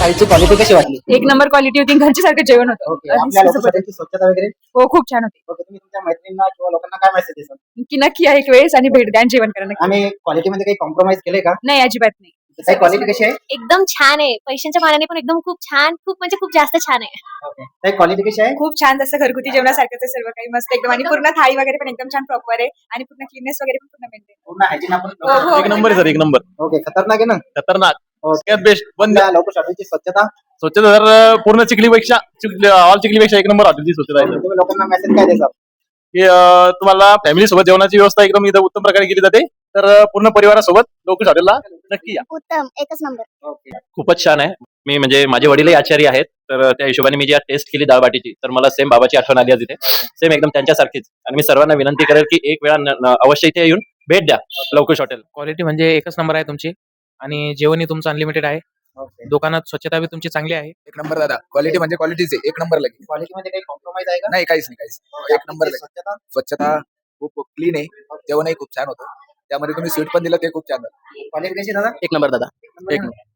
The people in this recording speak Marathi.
थाळीची क्वालिटी कशी वाटली? एक नंबर क्वालिटी होती घरच्या सारखं जेवण होतं. ओके आपल्या लोकशाहीची स्वच्छता वगैरे? हो खूप छान होती. ओके तुम्ही तुमच्या मैत्रिणींना किंवा लोकांना काय मेसेज देसाल? की नक्की या एक वेळेस आणि भेट द्या आणि जेवण करा नक्की. आणि क्वालिटीमध्ये काही कॉम्प्रोमाइज केले का? नाही अजिबात नाही. काही क्वालिटी कशी आहे? एकदम छान आहे. पैशांच्या मानाने पण एकदम खूप छान खूप म्हणजे खूप जास्त छान आहे. ओके काही क्वालिटी कशी आहे? खूप छान जसं घरगुती जेवणासारखंच आहे सर्व काही मस्त एकदम. आणि पूर्ण थाळी वगैरे पण एकदम छान प्रॉपर आहे. आणि पूर्ण क्लीननेस वगैरे पण पूर्ण मेंटेन पूर्ण हायजीन आपण हो, हो. एक नंबर आहे सर एक नंबर. ओके खतरनाक आहे ना? खतरनाक. सगळ्यात बेस्ट लोकशाहीची स्वच्छता. स्वच्छता जर पूर्ण चिखलीपेक्षा ऑल चिखलीपेक्षा एक नंबर हॉटेलची स्वच्छता आहे. तुम्ही लोकांना मेसेज काय की तुम्हाला फॅमिली सोबत जेवणाची व्यवस्था एकदम इथं उत्तम प्रकारे केली जाते. तर पूर्ण परिवारासोबत लोकश हॉटेलला नक्की या. उत्तम एकच नंबर. ओके खूपच छान आहे. मी म्हणजे माझे वडीलही आचार्य आहेत तर त्या हिशोबाने मी जी आज टेस्ट केली डाळ बाटीची तर मला सेम बाबाची आठवण आली आज इथे. सेम एकदम त्यांच्यासारखीच. आणि मी सर्वांना विनंती करेल की एक वेळा अवश्य इथे येऊन भेट द्या लवकुश हॉटेल क्वालिटी म्हणजे एकच नंबर आहे तुमची. आणि जेवणही तुमचं अनलिमिटेड आहे. ओके दुकानात स्वच्छता बी तुमची चांगली आहे. एक नंबर दादा. क्वालिटी म्हणजे क्वालिटीच आहे एक नंबर लगे क्वालिटीमध्ये काही कॉम्प्रोमाइज आहे का? नाही काहीच नाही काहीच एक नंबर लगे स्वच्छता? स्वच्छता खूप क्लीन आहे. जेवणही खूप छान होतं. त्यामध्ये तुम्ही स्वीट पण दिलं ते खूप छान क्वालिटी कशी दादा? एक नंबर दादा. एक नंबर?